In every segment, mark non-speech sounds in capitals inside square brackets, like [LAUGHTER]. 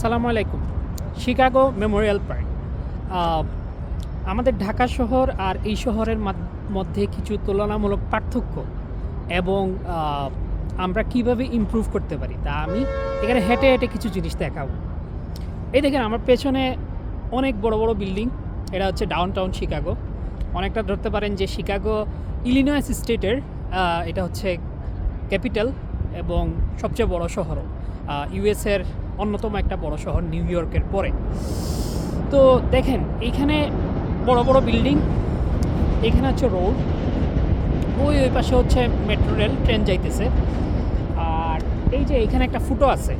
সালামু আলাইকুম। Chicago memorial park. আমাদের ঢাকা শহর আর এই শহরের মধ্যে কিছু তুলনামূলক পার্থক্য এবং আমরা কীভাবে ইমপ্রুভ করতে পারি তা আমি এখানে হেঁটে হেঁটে কিছু জিনিস দেখাবো। এই দেখেন, আমার পেছনে অনেক বড় বড় বিল্ডিং। এটা হচ্ছে ডাউন টাউন শিকাগো। অনেকটা ধরতে পারেন যে শিকাগো ইলিনয়েস স্টেটের এটা হচ্ছে ক্যাপিটাল এবং সবচেয়ে বড় শহরও ইউএসের অন্যতম একটা বড় শহর নিউ ইয়র্কের পরে। তো দেখেন, এইখানে বড় বড় বিল্ডিং এখানে হচ্ছে রোড, ওই ওই পাশে হচ্ছে মেট্রো রেল, ট্রেন যাইতেছে। আর এই যে এখানে একটা ফুটো আছে,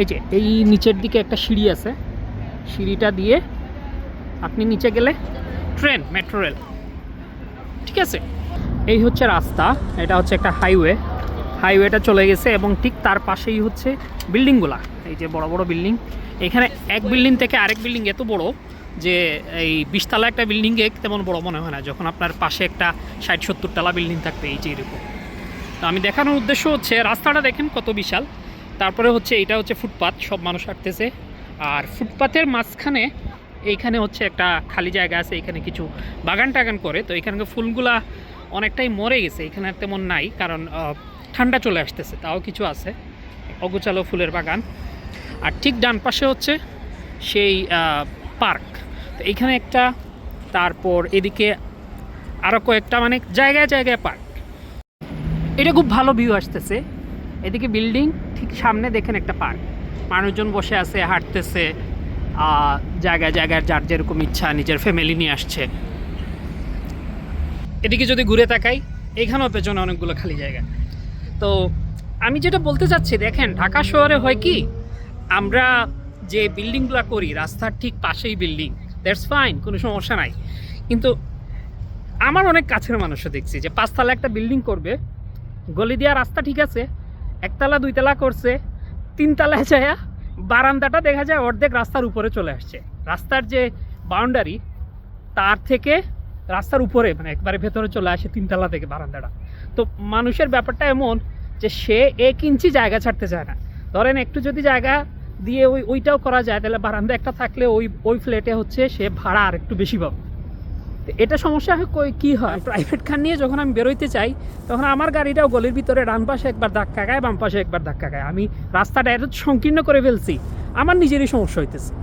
এই যে এই নিচের দিকে একটা সিঁড়ি আছে, সিঁড়িটা দিয়ে আপনি নিচে গেলে ট্রেন, মেট্রো রেল, ঠিক আছে? এই হচ্ছে রাস্তা, এটা হচ্ছে একটা হাইওয়ে। হাইওয়েটা চলে গেছে এবং ঠিক তার পাশেই হচ্ছে বিল্ডিংগুলা। এই যে বড় বড় বিল্ডিং। এখানে এক বিল্ডিং থেকে আরেক বিল্ডিং এত বড় যে এই বিশতলা একটা বিল্ডিংয়ে তেমন বড় মনে হয় না, যখন আপনার পাশে একটা ষাট সত্তর তলা বিল্ডিং থাকবে এই যে এরকম। তো আমি দেখানোর উদ্দেশ্য হচ্ছে, রাস্তাটা দেখেন কত বিশাল। তারপরে হচ্ছে এটা হচ্ছে ফুটপাথ সব মানুষ হাঁটতেছে। আর ফুটপাথের মাঝখানে এইখানে হচ্ছে একটা খালি জায়গা আছে, এখানে কিছু বাগান টাগান করে। তো এখানকার ফুলগুলা অনেকটাই মরে গেছে, এখানে তেমন নাই। কারণ ঠান্ডা চলে আসতেছে, তাও কিছু আছে অগোচালো ফুলের বাগান। আর ঠিক ডান পাশে হচ্ছে সেই পার্ক। তো এইখানে একটা, তারপর এদিকে আরও কয়েকটা মানে জায়গায় জায়গায় পার্ক। এটা খুব ভালো ভিউ আসতেছে। এদিকে বিল্ডিং, ঠিক সামনে দেখেন একটা পার্ক। মানুষজন বসে আছে, হাঁটতেছে জায়গায় জায়গায় যার যেরকম ইচ্ছা নিজের ফ্যামিলি নিয়ে আসছে। এদিকে যদি ঘুরে তাকাই, এখানেও পেছনে অনেকগুলো খালি জায়গা। তো আমি যেটা বলতে চাচ্ছি, দেখেন, ঢাকা শহরে হয় কি? আমরা যে বিল্ডিংগুলো করি, রাস্তার ঠিক পাশেই বিল্ডিং দ্যাটস ফাইন কোনো সমস্যা নাই। কিন্তু আমার অনেক কাছের মানুষও দেখছি যে পাঁচতলা একটা বিল্ডিং করবে, গলি দেওয়া রাস্তা ঠিক আছে, একতলা, দুইতলা করছে তিনতলায় যায় বারান্দাটা দেখা যায় অর্ধেক রাস্তার উপরে চলে আসছে। রাস্তার যে বাউন্ডারি তার থেকে রাস্তার উপরে মানে একবারে ভেতরে চলে আসে তিনতলা থেকে বারান্দাটা। তো মানুষের ব্যাপারটা এমন যে সে এক ইঞ্চি জায়গা ছাড়তে চায় না। ধরেন একটু যদি জায়গা দিয়ে ওই, ওইটাও করা যায়, তাহলে বারান্দা একটা থাকলে ওই ওই ফ্ল্যাটে হচ্ছে সে ভাড়া আর একটু বেশি পাবে। তো এটা সমস্যা কই- কি হয়? প্রাইভেট কার নিয়ে যখন আমি বেরোইতে চাই, তখন আমার গাড়িটাও গলির ভিতরে ডান পাশে একবার ধাক্কা খায়, বাম পাশে একবার ধাক্কা খায়। আমি রাস্তাটা এত সংকীর্ণ করে ফেলছি, আমার নিজেরই সমস্যা হইতেছে।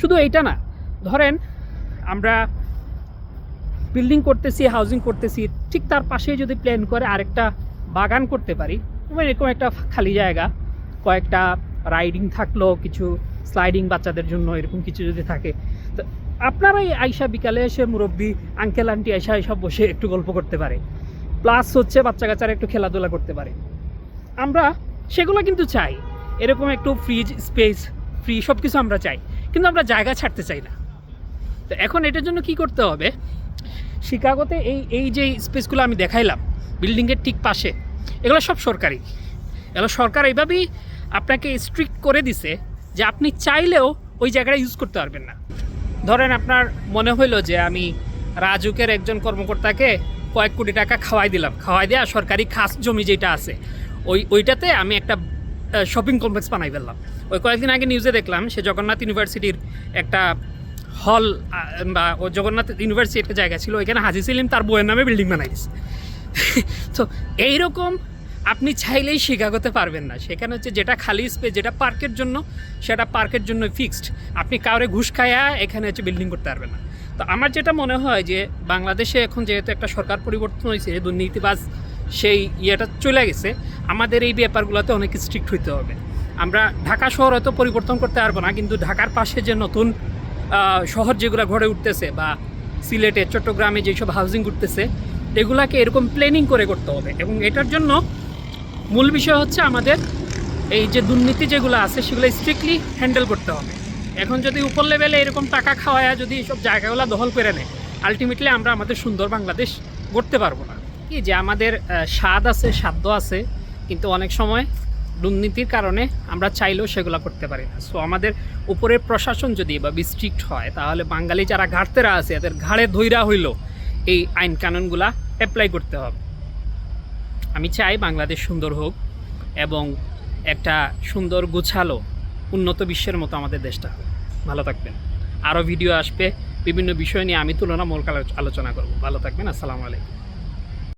শুধু এইটা না, ধরেন আমরা বিল্ডিং করতেছি হাউজিং করতেছি, ঠিক তার পাশেই যদি প্ল্যান করে আরেকটা বাগান করতে পারি। যেমন এরকম একটা খালি জায়গা, কয়েকটা রাইডিং থাকল, কিছু স্লাইডিং বাচ্চাদের জন্য এরকম কিছু যদি থাকে। তো আপনারাই আইসা বিকালে এসে মুরব্বী আঙ্কেল আন্টি আইসা এসব বসে একটু গল্প করতে পারে। প্লাস হচ্ছে বাচ্চা কাচ্চারা একটু খেলাধুলা করতে পারে। আমরা সেগুলো কিন্তু চাই। এরকম একটু ফ্রিজ স্পেস ফ্রি সব কিছু আমরা চাই। কিন্তু আমরা জায়গা ছাড়তে চাই না। তো এখন এটার জন্য কি করতে হবে? শিকাগোতে এই এই যে স্পেসগুলো আমি দেখাইলাম বিল্ডিংয়ের ঠিক পাশে। এগুলো সব সরকারি। এগুলো সরকার এইভাবেই আপনাকে স্ট্রিক্ট করে দিছে যে আপনি চাইলেও ওই জায়গাটা ইউজ করতে পারবেন না। ধরেন আপনার মনে হইল যে আমি রাজুকের একজন কর্মকর্তাকে কয়েক কোটি টাকা খাওয়াই দিলাম। খাওয়াই দেওয়া সরকারি খাস জমি যেটা আছে, ওই, ওইটাতে আমি একটা শপিং কমপ্লেক্স বানাই ফেললাম। ওই কয়েকদিন আগে নিউজে দেখলাম সে জগন্নাথ ইউনিভার্সিটির একটা হল বা ও জগন্নাথ ইউনিভার্সিটি একটা জায়গা ছিল, ওইখানে হাজি সেলিম তার বইয়ের নামে বিল্ডিং বানাই দিছে। [LAUGHS] তো এইরকম আপনি চাইলেই শিকাগোতে পারবেন না। সেখানে হচ্ছে যেটা খালি স্পেস যেটা পার্কের জন্য, সেটা পার্কের জন্য ফিক্সড আপনি কাউরে ঘুষ খায়া এখানে হচ্ছে বিল্ডিং করতে পারবেন না। তো আমার যেটা মনে হয় যে বাংলাদেশে এখন যেহেতু একটা সরকার পরিবর্তন হয়েছে দুর্নীতিবাজ সেই ইয়েটা চলে গেছে, আমাদের এই ব্যাপারগুলোতে অনেক স্ট্রিক্ট হইতে হবে। আমরা ঢাকা শহর হয়তো পরিবর্তন করতে পারব না, কিন্তু ঢাকার পাশে যে নতুন শহর যেগুলো ঘরে উঠতেছে বা সিলেটে, চট্টগ্রামে যেসব হাউজিং উঠতেছে এগুলাকে এরকম প্ল্যানিং করে করতে হবে। এবং এটার জন্য মূল বিষয় হচ্ছে আমাদের এই যে দুর্নীতি যেগুলো আছে, সেগুলো স্ট্রিক্টলি হ্যান্ডেল করতে হবে। এখন যদি উপর লেভেলে এরকম টাকা খাওয়ায়া, যদি সব জায়গাগুলো দখল করে নেয় আলটিমেটলি আমরা আমাদের সুন্দর বাংলাদেশ গড়তে পারব না। কি যে আমাদের স্বাদ আছে সাধ্য আছে, কিন্তু অনেক সময় দুর্নীতির কারণে আমরা চাইলেও সেগুলো করতে পারি না। সো আমাদের উপরের প্রশাসন যদি বা স্ট্রিক্ট হয়, তাহলে বাঙালি যারা ঘাটতেরা আছে, এদের ঘাড়ে ধৈরা হইল এই আইন কানুনগুলা অ্যাপ্লাই করতে হবে। আমি চাই বাংলাদেশ সুন্দর হোক এবং একটা সুন্দর, গোছালো, উন্নত বিশ্বের মতো আমাদের দেশটা হোক। ভালো থাকবেন। আরও ভিডিও আসবে। বিভিন্ন বিষয় নিয়ে আমি তুলনামূলক আলো- আলোচনা করব। ভালো থাকবেন। আসসালামু আলাইকুম।